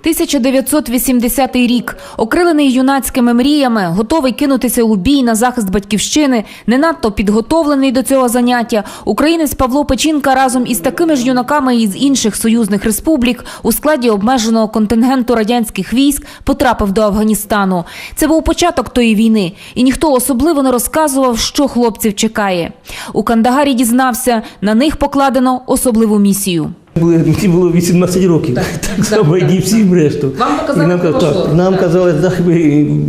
1980 рік. Окрилений юнацькими мріями, готовий кинутися у бій на захист батьківщини, не надто підготовлений до цього заняття. Українець Павло Печінка разом із такими ж юнаками із інших союзних республік у складі обмеженого контингенту радянських військ потрапив до Афганістану. Це був початок тої війни, і ніхто особливо не розказував, що хлопців чекає. У Кандагарі дізнався, на них покладено особливу місію. Були, мені було 18 років, так, само, як і всім решту. Вам показали, І нам, хто так, що? нам казали, так, ви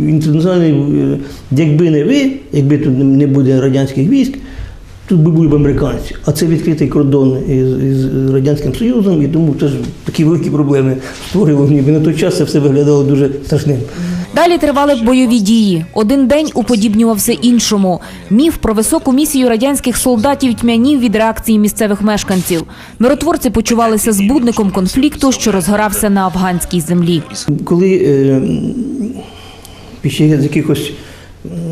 інтернаціональний, е, якби не ви, якби тут не буде радянських військ, тут би були б американці. А це відкритий кордон із, із Радянським Союзом, і тому теж такі великі проблеми створювали. Ніби на той час це все виглядало дуже страшним. Далі тривали бойові дії. Один день уподібнювався іншому. Міф про високу місію радянських солдатів тьмянів від реакції місцевих мешканців. Миротворці почувалися збудником конфлікту, що розгорався на афганській землі. Коли е, під якихось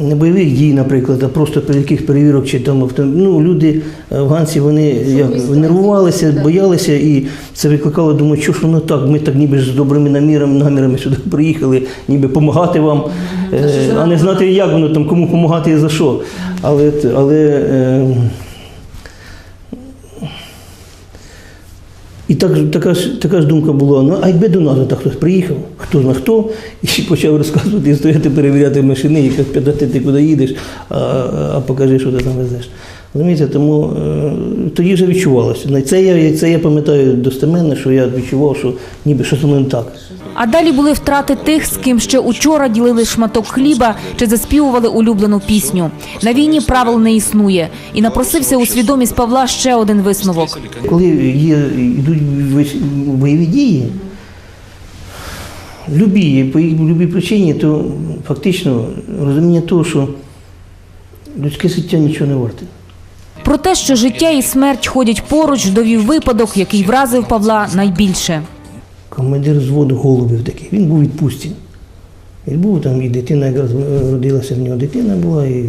не бойових дій, наприклад, а просто яких перевірок чи там ну, люди, афганці, вони як нервувалися, боялися, і це викликало, думаю, що ж воно так, ми так ніби з добрими намірами, намірами сюди приїхали, ніби допомагати вам, е, а не знати, як воно там, кому допомагати і за що. Але, але І так, така, ж, така ж думка була, ну а якби до нас так хтось приїхав, хто зна хто, і почав розказувати і стояти, перевіряти машини, і питати, ти куди їдеш, а, а покажи, що ти там везеш. Розумієте, тому е, тоді вже відчувалося. Це я, це я пам'ятаю достеменно, що я відчував, що ніби щось воно не так. А далі були втрати тих, з ким ще учора ділили шматок хліба чи заспівували улюблену пісню. На війні правил не існує. І напросився у свідомість Павла ще один висновок. Коли є, йдуть бойові дії, любі, по будь-якій причині, то фактично розуміння того, що людське життя нічого не варте. Про те, що життя і смерть ходять поруч, довів випадок, який вразив Павла найбільше. Командир взводу голубів такий, він був у. Він був там, і дитина якраз е, родилася в нього дитина була. І,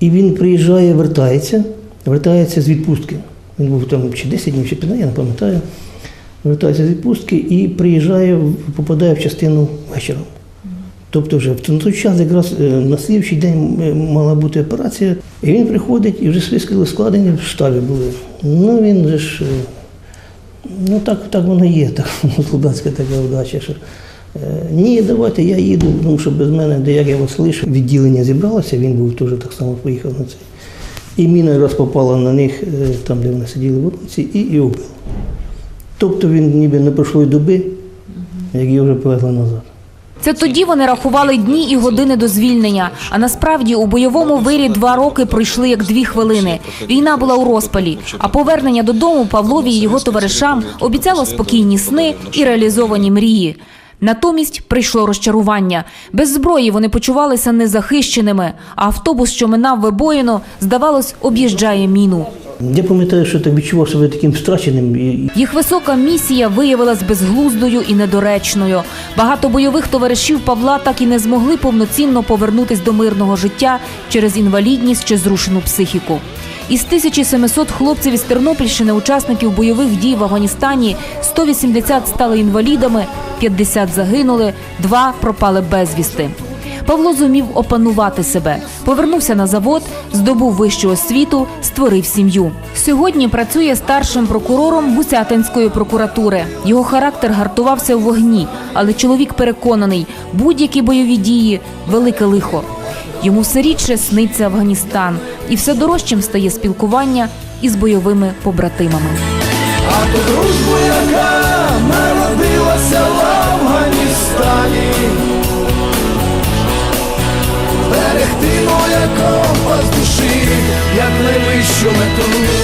і він приїжджає, вертається, вертається з відпустки. Він був там чи 10 днів, чи 15, я не пам'ятаю. Вертається з відпустки і приїжджає, попадає в частину вечором. Тобто вже в той час якраз е, на слідчий день е, мала бути операція, і він приходить і вже списки складені в штабі були. Ну він же ж. е, Ну так, так воно є, так солдатська така вдача. Що, ні, давайте я їду, тому що без мене, де як я вас лишу, відділення зібралося, він був теж так само поїхав на це. І міна раз попала на них, там, де вони сиділи в вулиці, і, і убила. Тобто він ніби не пройшло доби, як її вже повезли назад. Це тоді вони рахували дні і години до звільнення. А насправді у бойовому вирі два роки пройшли як дві хвилини. Війна була у розпалі. А повернення додому Павлові і його товаришам обіцяло спокійні сни і реалізовані мрії. Натомість прийшло розчарування. Без зброї вони почувалися незахищеними, а автобус, що минав вибоїно, здавалось, об'їжджає міну. Я пам'ятаю, що так відчував себе таким страченим. Їх висока місія виявилась безглуздою і недоречною. Багато бойових товаришів Павла так і не змогли повноцінно повернутись до мирного життя через інвалідність чи зрушену психіку. Із 1700 хлопців із Тернопільщини, учасників бойових дій в Афганістані, 180 стали інвалідами, 50 загинули, два пропали безвісти. Павло зумів опанувати себе, повернувся на завод, здобув вищу освіту, створив сім'ю. Сьогодні працює старшим прокурором Гусятинської прокуратури. Його характер гартувався у вогні, але чоловік переконаний, будь-які бойові дії велике лихо. Йому все рідше сниться Афганістан, і все дорожчим стає спілкування із бойовими побратимами. А ту дружбу, яка yo me tuve